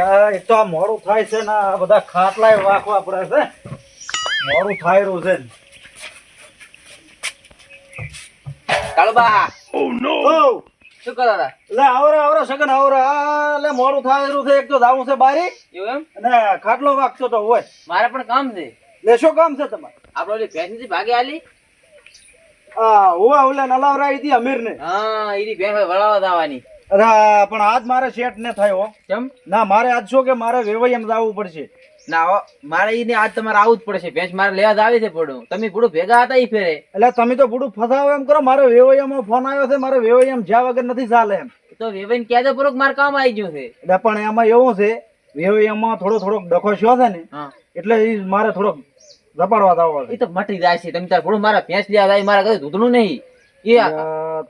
આ એ તો આ મોડું થાય છે ને આ બધા ખાટલાય વાખવા પડે છે. મોડું થાય રહ્યું છે. કાળુબા ઓ! શું કરો તા? લે આવરે આવરે સગન આવરે. લે મોડું થાય રહ્યું છે એક તો જાવું છે બારી. એવું એમ? અને ખાટલો વાગતો તો હોય. મારે પણ કામ છે. લે શું કામ છે તમારે? આપડે ઓલી ભેંસ ભાગી આલી. આ ઓવા ઓલા નલાવરાઈ હતી અમીર ને હા એની ભેંસ હવે વળાવવા દાવાની અરે પણ આજ મારે સેટ ને થયો કેમ? ના મારે આજ શું કે મારે વેવાઈ એમ આવવું પડશે. ના મારે મારે ઈને આજ તમારે આવું જ પડશે. ભેંસ મારે લેવા જ આવી છે પડું તમે પૂરું ભેગા હતા ઈ ફેરે? એટલે તમે તો પૂરું ફસાવો એમ કરો મારો વેવાઈયામાં ફોન આવ્યો છે મારે વેવાઈયામાં જ્યાં વગર નથી ચાલે એમ. તો વેવાઈને ક્યાં પૂરું કે મારે કામ આવી ગયું છે. એટલે પણ એમાં એવું છે વેવાઈયામાં થોડો થોડોક ડખો થયો છે ને એટલે ઈ મારે થોડોક ઝપાડવા દાવો એ તો મટી જાય છે. તમે તાર પૂરું મારા ભેંસ લેવા જાય મારા ઘરે દૂધનું નહીં. એ અ,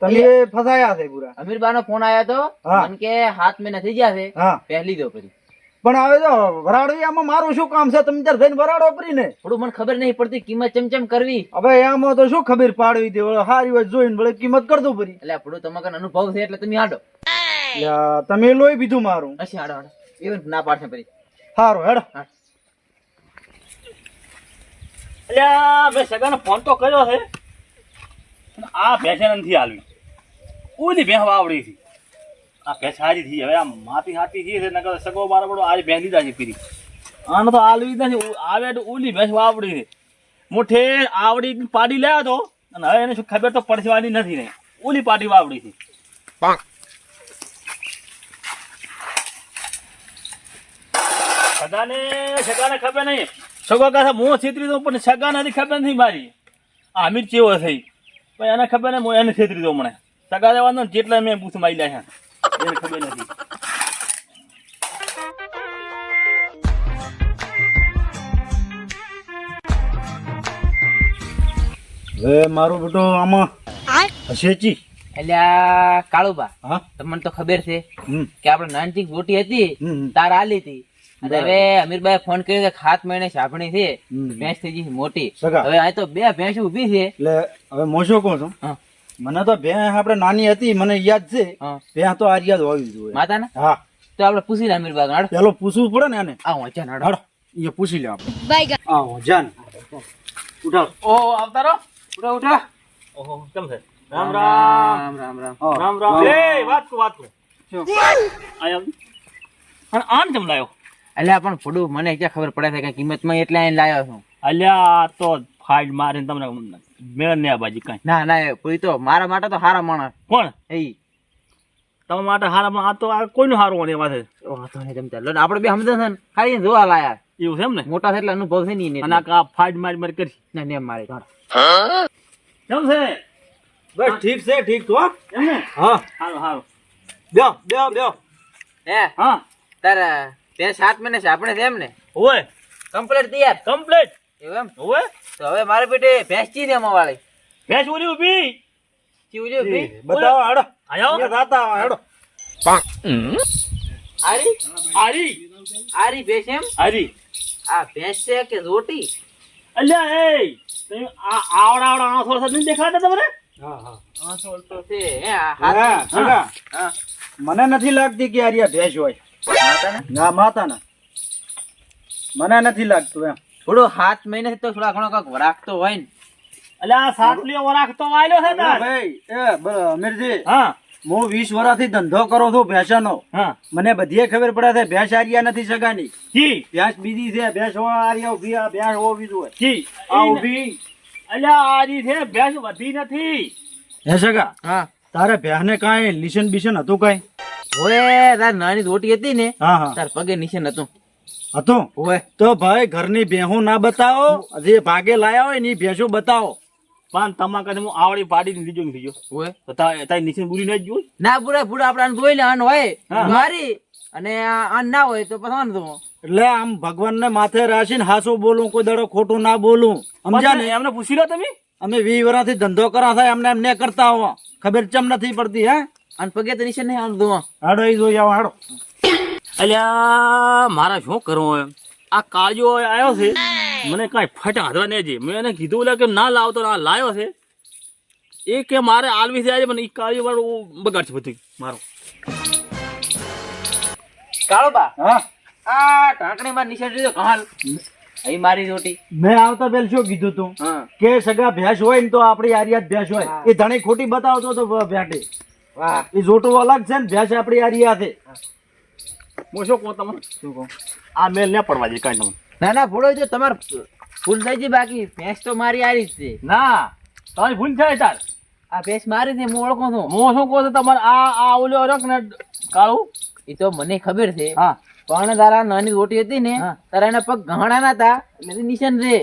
તમે ફસાયા છે પૂરા. અમીરબા નો ફોન આવ્યો તો. મને કે હાથ મહિના નથી ગયા છે. પહેલી દો ફરી પણ હવે જો આમાં મારું શું કામ છે? તમે ત્યારે થઈને વરાડો પરી ને. થોડું મને ખબર નહીં પડતી કિંમત ચમચમ કરવી. હવે આમાં તો શું ખબર પાડવી તે? હારી વાત જોઈને ભલે કિંમત કર દઉં પરી એટલે આપણું તમારા કને અનુભવ છે એટલે તમે હાડો તમે લોહી બીજું મારું. હશે હાડો હાડો એવું ના પાડશે પરી સારું હેડો. અલ્યા મેં સગાનો ફોન તો કર્યો છે. આ ભેંસે નથી હાલવી. ઓલી ભેંસ વાવડી હતી. આ ભેંસ હારી થઈ હવે આ માતી હાથી થઈ છે નકર સગો મારો બડો આજે ભેંસ લીધા છે પીરી આને તો હાલવી જ નથી. આવે તો ઓલી ભેંસ વાવડી છે. મોઠે આવડી પાડી લે તો અને હવે એને શું ખબર તો પડવાની નથી ને. ઓલી પાડી વાવડી છે. સગાને સગાને ખબર નહીં. સગો કાથા મોં છેતરી દઉં પણ સગા નથી ખબર નથી મારી. આ અમીર ચેવો થઈ પણ એને ખબર ને એને છેતરી દો મને. સગા દેવાનો જેટલા મેં બૂથ મારી છે એને ખબર નથી. હવે મારો બેટો આમાં. હસેચી. એટલે આ કાળુબા હા? તમને તો ખબર છે કે આપણે નાનથી ગોટી હતી તાર આલી હતી. અને હવે અમીરભાઈ ફોન કર્યો કે ખાત મહિને સાંભળી છે ભેંસ થઈ ગઈ મોટી. હવે અહીં તો બે ભેંસ ઊભી છે. એટલે હવે મોશો કહું છું? મને તો ભેં આપણે નાની હતી મને યાદ છે. ભેં તો આ યાદ હોવી જોઈએ. માતા ને હા. તો આપણે પૂછી લે અમીરભાઈ હાડ પેલો પૂછવું પડે ને એને આ વાંચા હાડ હાડ એ પૂછી લે આપણે. આવો જાન ઉઠા ઓ આવતા રહો ઉઠા ઉઠા. ઓહો કેમ છે? રામ રામ રામ. રામ રામ રામ. રામ એ વાત કો વાત કો આયા. પણ આમ કેમ લાયો? એટલે પણ ફોડું મને ક્યાં ખબર પડે છે કે કિંમતમાં એટલે અહીં લાયો છું? અલ્યા તો ફાઇટ મારીને તમને મેળ ને આ બાજી કઈ. ના ના એ પૂરી તો મારા માટે તો હારા માણસ. કોણ? એ. તમારા માટે હારામાં આ તો આ કોઈનું હારું હોય છે? વાંધો નહીં તમે ચાલો. આપણે બે સમજે છે ને ખાલી જોવા લાયા. એવું છે એમ ને? મોટા છે એટલે અનુભવ છે નહીં અને આ ફાઇટ મારી મારી કરી ના ને મારે. કેમ છે? બસ ઠીક છે ઠીક તો એમ ને? હા. હારું હારું. બ્યો બ્યો બ્યો હે હા. તારે બે સાત મહિને છે આપણે છે એમ ને? હોય કમ્પ્લીટ તૈયાર કમ્પ્લીટ એમ? ઓય તો હવે મારે પેટે ભેંસ ચી દેવા વાળી. ભેંસ ઉરી ઊભી. ચી ભી બતાવો હાડો. આયો? રાતા આવો, હાડો. આરી? આરી. આરી ભેંસ એમ? આરી. આ ભેંસ છે કે રોટી? અલ્યા એ તમે આ આવડા આવડા સાથે નથી દેખાતા તમને? હા હા. હા તો તો છે હે હા હા. મને નથી લાગતી કે આર્યા ભેંસ હોય. માતા ને ના માતા ના મને નથી લાગતું એમ. થોડો હાથ મહિને તો થોડા ઘણો કાંક રાખતો હોય ને. એટલે આ સાટલીઓ વરાખતો વાયલો છે તાર. ભાઈ એ અમીરજી હા. હું વીસ વર્ષથી ધંધો કરું છું ભેંસનો. હા. મને બધી ખબર પડે છે ભેંસ આર્યા નથી સગાની. જી. ભેંસ બીજી છે ભેંસ હોય આર્યા ઊભી આ ભેંસ હો બીજું હોય. જી. આ ઊભી અલ્યા આજી છે ભેંસ વધી નથી. હે સગા હા. તારે ભેંસને કાંઈ લિશન બિસન હતું કાંઈ? હોય તાર નાની રોટી હતી ને. હા હા. તાર પગે નિશન હતું હતું. ઓય તો ભાઈ ઘરની ભેહું ના બતાવો. જે ભાગે લાયા હોય ને એ ભેંસો બતાવો. પણ તમારા કને હું આવડી પાડી લીધો નથી જો ઓય તો તારી નીચે બુરી ના જોઈ? ના પૂરા પૂરા આપણા જોઈ લે આન હોય. મારી. અને આ ના હોય તો પછી તો એટલે આમ ભગવાનને માથે રાખીને હાસું બોલું કોઈ દડો ખોટું ના બોલું. સમજ્યા ને? એમને પૂછી લો તમે. અમે વી વર્ષથી ધંધો કરા થાય અમને એમ ને કરતા હો ખબર ચમ નથી પડતી હે? અને પગે તો નીચે નહીં આને દો હાડો એ જોઈ આવો હાડો. અલ્યા મારા શું કરવું આ કાળજો આવ્યો છે. મને કાંઈ ફટ હાથવા નહીં મેં એને કીધું એટલે કે ના લાવતો આ લાવ્યો છે. એ કે મારે આલવી છે આજે પણ એ કાળજો મારું બગાડશે બધું મારું. કાળો બા હા? આ ઢાંકણી માં નિશાન જોજો કહાલ. અહીં મારી રોટી. મેં આવતા પેલ શું કીધું તું? કે સગા ભેંસ હોય ને તો આપણી આરિયાત ભેંસ હોય. એ ધણી ખોટી બતાવતો તો ભેટે. વાહ. એ જોટું અલગ છે ને ભેંસ આપણી આરિયા છે. હું શું કહું તમને શું કહું? આ મેલ ન પડવા દે કાંઈ તમને ના ના ભૂલો જો તમાર ભૂલ થઈ ગઈ બાકી. ભેંસ તો મારી આરી જ છે. ના તમારી ભૂલ થાય તાર. આ ભેંસ મારી છે હું ઓળખું છું. હું શું કહું છું તમારે આ આ ઓલો રખ ને કાળું? એ તો મને ખબર છે. હા. પણ તારા નાની રોટી હતી ને તારા એના પગ ઘણા ના હતા એટલે નિશાન રે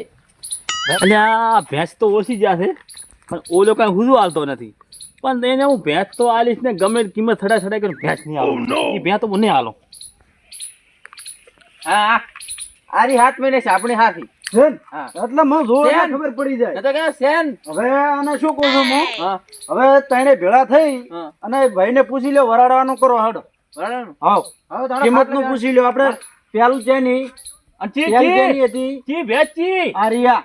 એટલે આ ભેંસ તો ઓછી જ છે પણ ઓલો કાંઈ હુજુ આવતો નથી. પણ એને હું ભેંસ તો આલીશ ને ગમે કિંમત થડા થડા કરીને ભેંસ નહીં આવું એ ભેંસ તો હું નહીં હાલો. હા. આરી હાથ મહિને છે આપણી હાથી. એટલે મને જોર ખબર પડી જાય. તો કે સેન. હવે આને શું કહું છું હું? હવે તણે ભેળા થઈ અને ભાઈને પૂછી લ્યો વરાડવાનું કરો હાડો. હાવ. હવે તારો કિંમતનું પૂછી લ્યો આપણે. પેલું છે ની અને ચી ચી. હતી. આરિયા.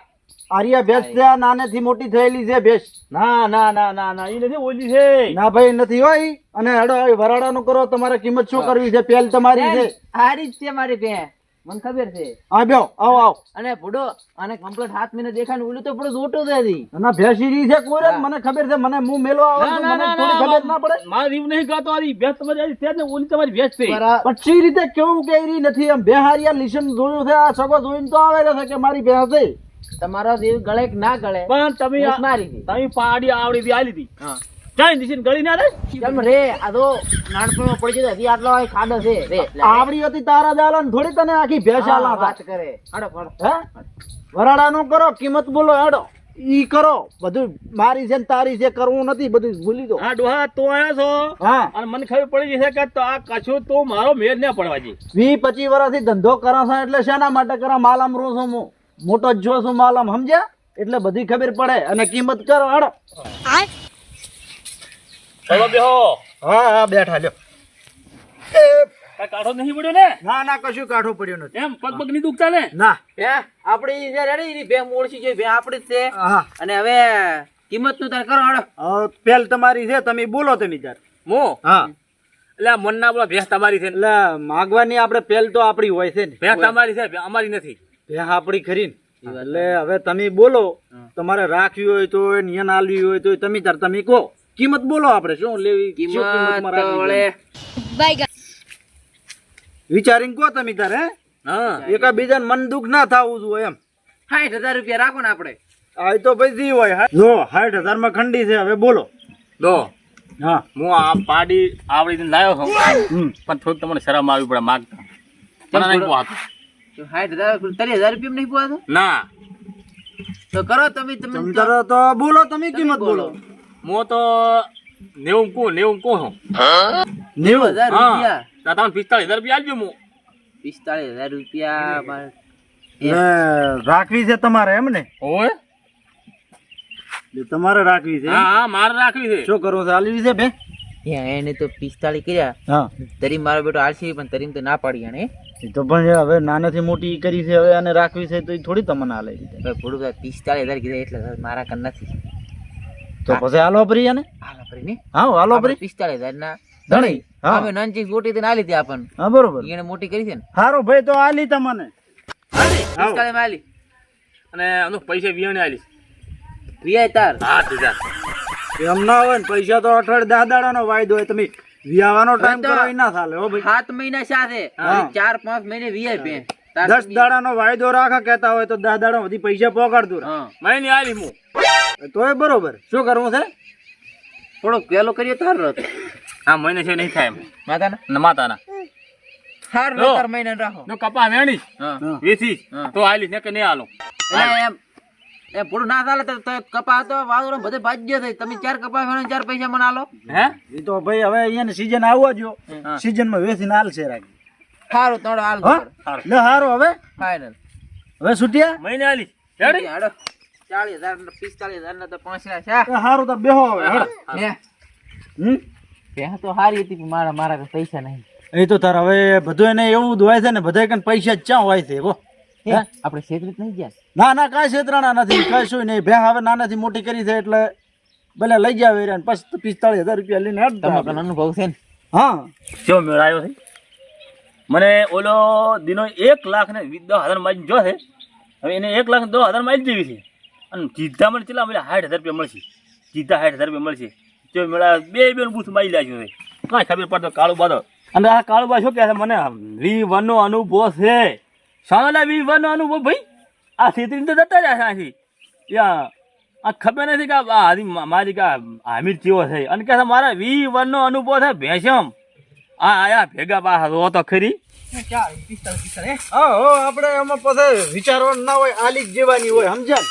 આરિયા ભેંસ છે નાનેથી મોટી થયેલી છે ભેંસ. ના ના ના ના ના એ નથી ઓલી છે. ના ભાઈ નથી હોય. અને હેડો વરાડાનું કરો તમારે કિંમત શું કરવી છે? પેલ તમારી છે. આરી જ છે મારી ભેં મને ખબર છે. હા આવો આવો. અને ભૂડો અને કમ્પ્લીટ હાથ મહિને દેખાય ઓલું તો પડું જોટું જ હતી અને ભેંસી છે કોઈ મને ખબર છે મને મું મેલો આવે ના ના મને થોડી ખબર ના પડે. મારી રીવ નહીં ગાતો આરી. ભેંસ તમારી છે ને ઓલી તમારી ભેંસ છે. પછી રીતે કેવું કે એરી નથી? એમ બેહારિયા લીશન જોયું છે આ સગો જોઈને તો આવે છે કે મારી ભેંસ છે? તમારો જીવ ગળે કે ના ગળે પણ તમે મારી તમે પાડી આવડી હતી આલી દી. હા. ચાઈ દિશીને ગળી ના રે કેમ રે આ તો નાનપણમાં પડી જતો હજી આટલો હોય ખાડો છે. રે આવડી હતી તારા દાલા ને થોડી તને આખી ભેસાલા વાત કરે. હાડો હાડો. હે? વરાડાનું કરો કિંમત બોલો હેડો. ઈ કરો. બધું મારી છે તારી છે કરવું નથી બધું ભૂલી દો. હા ડોહા તો આયા છો? હા. અને મને ખબર પડી જશે કે તો આ કશું તો મારો મેળ ના પડવા દે. વી પચીસ વર્ષથી ધંધો કરો છો એટલે શેના માટે કરા? માલ રો છું હું? મોટો જ જો છું માલામ સમજ્યા? એટલે બધી ખબર પડે અને કિંમત કરો હેડો ચલો બેહો. હા હા બેઠા લ્યો. કાઢો નહીં પડ્યો ને? ના ના કશું કાઠું પડ્યો નથી. એમ પગ પગ નહીં દુખતા ને. ના ભે આપણી જે રેડી એની ભે મોળસી છે ભે આપણી જ છે. હા. અને હવે કિંમતનું તાર કરો હાડો પેલ તમારી છે તમે બોલો તમે તાર મો હા. એટલે મનના બોલા ભેંસ તમારી છે એટલે માગવાની આપણે પેલ તો આપણી હોય છે ને. ભેંસ તમારી છે ભે- અમારી નથી. આપણી ખરી એટલે હવે તમે બોલો તમારે રાખવી હોય તો નિયન આલવી હોય તો તમે તાર તમે કહો. કિંમત બોલો આપણે શું લેવી કિંમત? વિચારીને કહો તમે તારે હા? એકા બીજાને મન દુઃખ ના થવું જોઈએ એમ. સાઠ હજાર રૂપિયા રાખો ને આપણે. આ તો પછી હોય હા. જો સાઠ હજારમાં ખંડી છે હવે બોલો. દો. હા. હું આ પાડી આવડી લાવ્યો છું. પણ થોડીક તમને શરમ આવી પડે માગતા. મને નહીં સાઠ હજાર ત્રીસ હજાર રૂપિયા નહીં પોવાતું ના. તો કરો તમે તમે કરો તો બોલો તમે કિંમત બોલો. હું તો નેવું કહું નેવું છું નેવું? હજાર રૂપિયા. તો તમને પિસ્તાળીસ હજાર રૂપિયા આપજો હું પિસ્તાળીસ હજાર રૂપિયા રાખવી છે તમારે એમ ને? હોય તમારે રાખવી છે હા હા મારે રાખવી છે. શું કરવું છે? આલવી છે બે એને તો પિસ્તાળી કર્યા. હા. તરી મારો બેટો આરસી પણ તરીમ તો ના પાડી એને. તો પણ હવે નાનેથી મોટી કરી છે હવે અને રાખવી છે તો એ થોડી તમને હાલે થોડું પિસ્તાળી હજાર કીધા એટલે મારા કન નથી. તો પછી હાલો ફરી આને? હાલો ફરી ને? હા હાલો ફરી પિસ્તાળી હજાર ના ધણી હા. અમે નાનચી મોટી તો ના લીધી આપણ. હા બરોબર. એને મોટી કરી છે ને. સારું ભાઈ તો આલી તમને. પિસ્તાળી માં આલી. અને અમુક પૈસા વિયાણે આલી. પ્રિયા તાર. આઠ હજાર એમ ના હોય ને પૈસા તો અઠવાડિયે દા દાડાનો વાયદો હોય. તમે વિયાવાનો ટાઈમ કરો ના ચાલે હો ભાઈ. સાત મહિના સાથે. ચાર પાંચ મહિને વીઆઈ પે દસ દાડાનો વાયદો રાખા કહેતા હોય તો દસ દાડા સુધી પૈસા પોકાડતું મહિને આવી આલી હું તોય બરોબર. શું કરવું છે? થોડોક પેલો કરીએ તાર રત આ મહિને છે નહીં થાય માતાના? ને માતાના. હાર મહિના રાખો. કપા વેણી. હા. હા. હા. તો આલી ને કે નહીં આલો એમ. એ પૂરું ના ચાલે તો કપા તો વાદળો બધે ભાજ્ય થઈ તમે ચાર કપા વેણો ચાર પૈસા મને આલો હે? એ તો ભાઈ હવે અહીંયા સીઝન આવવા જો. સીઝનમાં હાલ છે રાખી. સારું તોડો હાલ લે હારું હવે. ફાઈનલ હવે સુટિયા મહિને આલીશ રેડી હાડો. ચાલીસ હજાર ને પિસ્તાલીસ હજાર ને તો પાંચ લાખ છે એ તો બેહો હવે હે. હમ? ભેહ તો સારી હતી પણ મારા મારા પાસે પૈસા નહીં. એ તો તાર હવે બધું એને એવું જ છે ને બધા કન પૈસા જ ક્યાં હોય છે હે? આપણે છેતરી નહીં ગયા? ના ના કાંઈ છેતરાણા નથી કાંઈ શું નહીં. ભેં હવે નાનાથી મોટી કરી છે એટલે ભલે લઈ જાવ એ ને પછી પિસ્તાળીસ હજાર રૂપિયા લઈને તમારો અનુભવ છે ને? હા. જો મેળ આવ્યો છે. મને ઓલો દિનો એક લાખ ને દસ હજાર માઇલ જો છે હવે એને એક લાખ દસ હજાર માઇલ જેવી છે. અને સીધા મને કેટલા મળે સાઠ હજાર રૂપિયા મળશે. સીધા સાઠ હજાર રૂપિયા મળશે. જો મેળા બે બે બૂથ મારી લાગ્યો છે કાંઈ ખબર પડતો કાળો બાદો અને આ કાળો બા શું કહે છે મને? રી વનનો અનુભવ છે. સામેલા વી વનનો અનુભવ ભાઈ. આ છેતરી તો જતા રહ્યા છે અહીંથી યા આ ખબર નથી કે આ હારી મારી કે હામીર ચેવો છે. અને કે મારા વી વનનો અનુભવ છે ભેસમ. આ આયા ભેગા બા રો તો ખરી. હા હો આપણે એમાં પછી વિચારવાનું ના હોય આલિક જેવાની હોય સમજ્યા?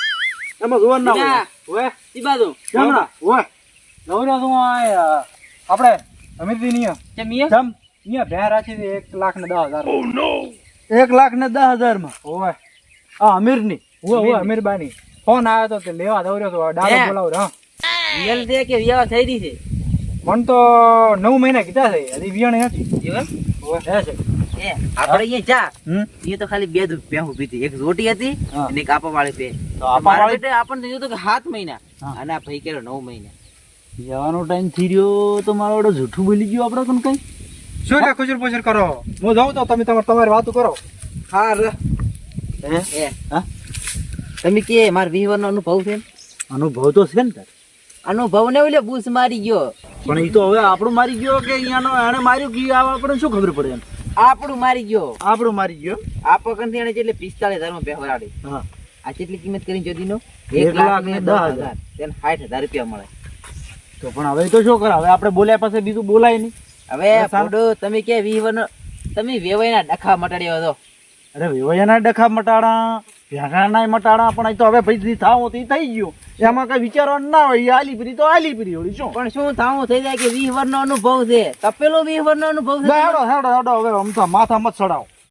એમાં જોવાનું ના હોય. હોય ઈ બાજુ. જમણા હોય તું આ આપણે અમીરજી ની તે મિયા જમ અહીંયા ભેર રાખી એક લાખ ને દસ હજાર. એક લાખ ને દસ હજારમાં ઓય આ અમીરની ઓય ઓય અમીરબાની. ફોન આવ્યો તો કે લેવા દોર્યો તો ડાળો બોલાવ હા રિયલ છે કે વ્યવહાર થઈ રહી છે? મન તો નવ મહિના કીધા છે હજી વિયાણી નથી. એવમ? ઓય હે છે. આપણે અહીંયા ચા એ તો ખાલી બે દૂધ ભેં હતી એક રોટી હતી. અને એક આપા વાળી આપણને હતું કે સાત મહિના. અને આ ભાઈ કેલો નવ મહિના. જવાનો ટાઈમ થઈ રહ્યો તો મારો જૂઠું બોલી ગયો આપણે કઈ? શું કે ખુશર કરો. હું જાઉં તો તમે તમારે તમારી વાતો કરો. હા રે એ. હા? તમે કે મારા વિહવરનો અનુભવ છે અનુભવ તો છે ને તાર. અનુભવ ને ઓલે બૂસ મારી ગયો. પણ એ તો હવે આપણું મારી ગયો કે અહીંયાનો એણે માર્યું કે આ આપણને શું ખબર પડે એમ? આપણું મારી ગયો. આપણું મારી ગયો? આ પકડ એને એટલે પિસ્તાલીસ હજારમાં બેહરાડી હા. આ કેટલી કિંમત કરી જોદીનો એક લાખ ને દસ હજાર. તેને સાઠ હજાર રૂપિયા મળે. તો પણ હવે તો શું કરે હવે આપણે બોલ્યા પાસે બીજું બોલાય નહીં. હવે ફોડો તમે કે વિહવનો તમે વેવાયના ડખા મટાડ્યો હતો અરે વેવાયના ડખા મટાડા ભેગાના મટાડા પણ તો હવે ભાઈ થાવ તો થઈ ગયું. એમાં કઈ વિચારવાનું ના હોય એ આલી પીરી તો આલી પીરી હોળી શું? પણ શું થાવ થઈ જાય કે વિહવરનો અનુભવ છે? તપેલો વિહવરનો અનુભવ છે હેડો હેડો હેડો હવે આમ તો માથા મત ચડાવો